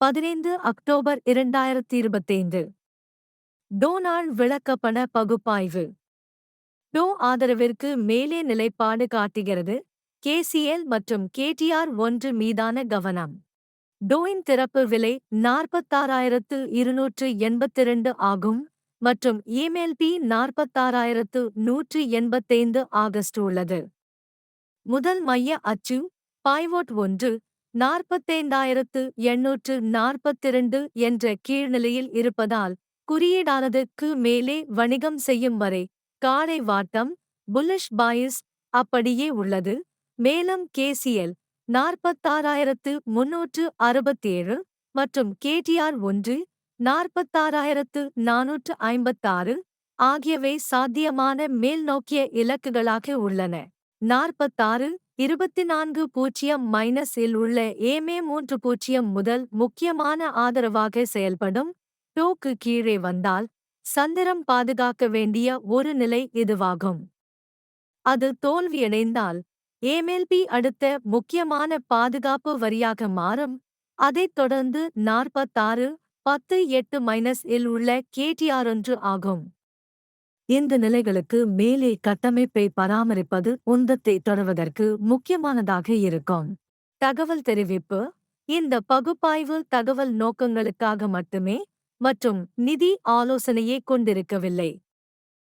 பதினைந்து அக்டோபர் இரண்டாயிரத்தி இருபத்தைந்து டோனால் விளக்கப்பண பகுப்பாய்வு. டோ ஆதரவிற்கு மேலே நிலைப்பாடு காட்டுகிறது. கேசிஎல் மற்றும் கேடிஆர் ஒன்று மீதான கவனம். டோயின் திறப்பு விலை நாற்பத்தாறாயிரத்து இருநூற்று எண்பத்திரண்டு ஆகும் மற்றும் இமெல்பி நாற்பத்தாறாயிரத்து நூற்று எண்பத்தைந்து ஆகஸ்ட் உள்ளது. முதல் மைய அச்சு பாய்வோட் ஒன்று நாற்பத்தைந்தாயிரத்து எண்ணூற்று நாற்பத்திரண்டு என்ற கீழ்நிலையில் இருப்பதால் குறியீடானதுக்கு மேலே வணிகம் செய்யும் வரை காலை வாட்டம் புல்லிஷ் பாயிஸ் அப்படியே உள்ளது. மேலும் கேசிஎல் நாற்பத்தாறாயிரத்து முன்னூற்று அறுபத்தேழு மற்றும் கேடிஆர் ஒன்று நாற்பத்தாறாயிரத்து நானூற்று ஐம்பத்தாறு ஆகியவை சாத்தியமான மேல்நோக்கிய இலக்குகளாக உள்ளன. நாற்பத்தாறு இருபத்தி நான்கு பூஜ்ஜியம் மைனஸ் இல் உள்ள ஏமே மூன்று பூஜ்ஜியம் முதல் முக்கியமான ஆதரவாக செயல்படும் டோக்கு கீழே வந்தால் சந்திரம் பாதுகாக்க வேண்டிய ஒரு நிலை இதுவாகும். அது தோல்வியடைந்தால் ஏமேல்பி அடுத்த முக்கியமான பாதுகாப்பு வரியாக மாறும். அதைத் தொடர்ந்து நாற்பத்தாறு பத்து எட்டு மைனஸ் இல் உள்ள கேடிஆர் ஒன்று ஆகும். இந்த நிலைகளுக்கு மேலே கட்டமைப்பை பராமரிப்பது உந்தத்தை தொடர்வதற்கு முக்கியமானதாக இருக்கும். தகவல் தெரிவிப்பு. இந்த பகுப்பாய்வு தகவல் நோக்கங்களுக்காக மட்டுமே மற்றும் நிதி ஆலோசனையை கொண்டிருக்கவில்லை.